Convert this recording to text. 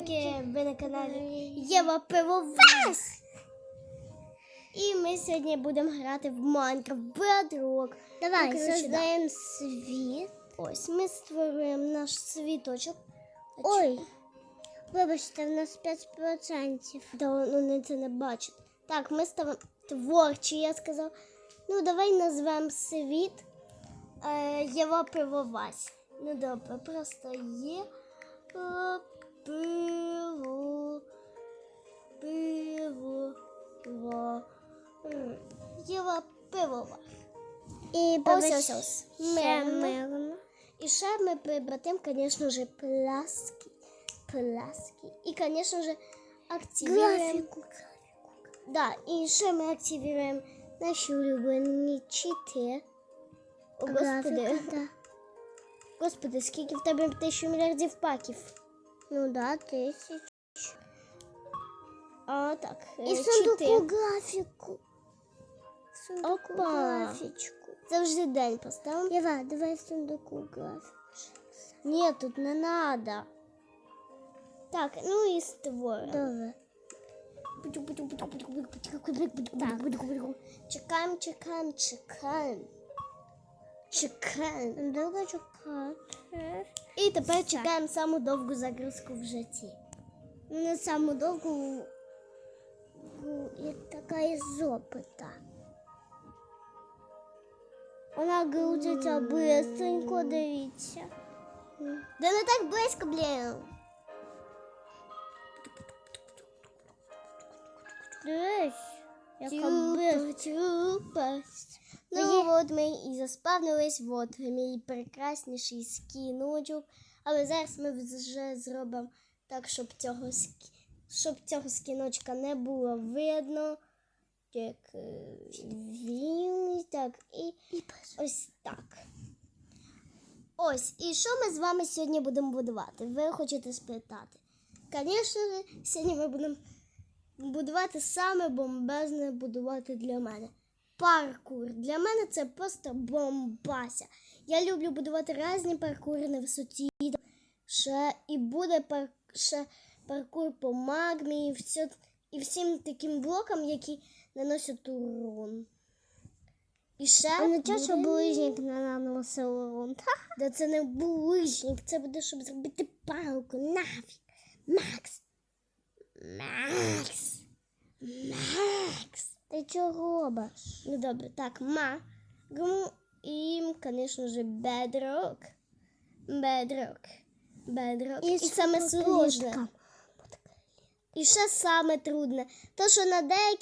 Ви на каналі Єва Пивовас! І ми сьогодні будемо грати в Майнкрафт Bedrock. Давай, создаємо світ. Ось ми створюємо наш світочок. Ой, вибачте, в нас 5%. Да, ну, вони це не бачать. Так, ми ставимо творчі, я сказав. Ну, давай назвемо світ е, Єва Пивовась. Ну добре, просто є М, Єва Пивова. І. Ще Мирно. І ще ми прибратим, звісно ж, пляски. Пляски. І, звісно ж, активуємо. Да, і ще ми активуємо наші улюблені чити. О, господи. Да. Господи, скільки в тебе тисячу мільярдів паків. Ну да, тисяч. А, так. І е, сундуку чити. графіку. Сундуку Опа. графічку. Завжди день поставимо. Єва, давай в сундуку графіку. Ні, тут не надо. Так, ну і створимо. Добре. Чекаємо, чекаємо, чекаємо. Чекаємо. Довго чекати. І тепер чекаємо саму довгу загрузку в житті. Ну, не саму довгу, як така із опита. Вона грузиться бистренько, дивіться. Да не так близько, блін. Дивись, яка тю-пасть. Ну от ми і заспавнились, от мій прекрасніший скіночок. Але зараз ми вже зробимо так, щоб цього, скі- щоб цього скіночка не було видно. Як е, він, так, і ось так. Ось, і що ми з вами сьогодні будемо будувати? Ви хочете спитати? Звісно, сьогодні ми будемо будувати саме бомбезне будувати для мене. Паркур. Для мене це просто бомбася. Я люблю будувати різні паркури на висоті. Ще і буде пар, ще паркур по магмі і, все, і всім таким блокам, які наносять урон. І ще А не чого, що булижник не наносив урон. Да це не булижник, це буде, щоб зробити палку. Нафіг. Макс. Макс. Макс. Ти чого робиш? Ну добре, так, ма. Гм, І, звісно ж, бедрок. Бедрок. Бедрок. І, саме сложне. І ще саме трудне. То, що на деяких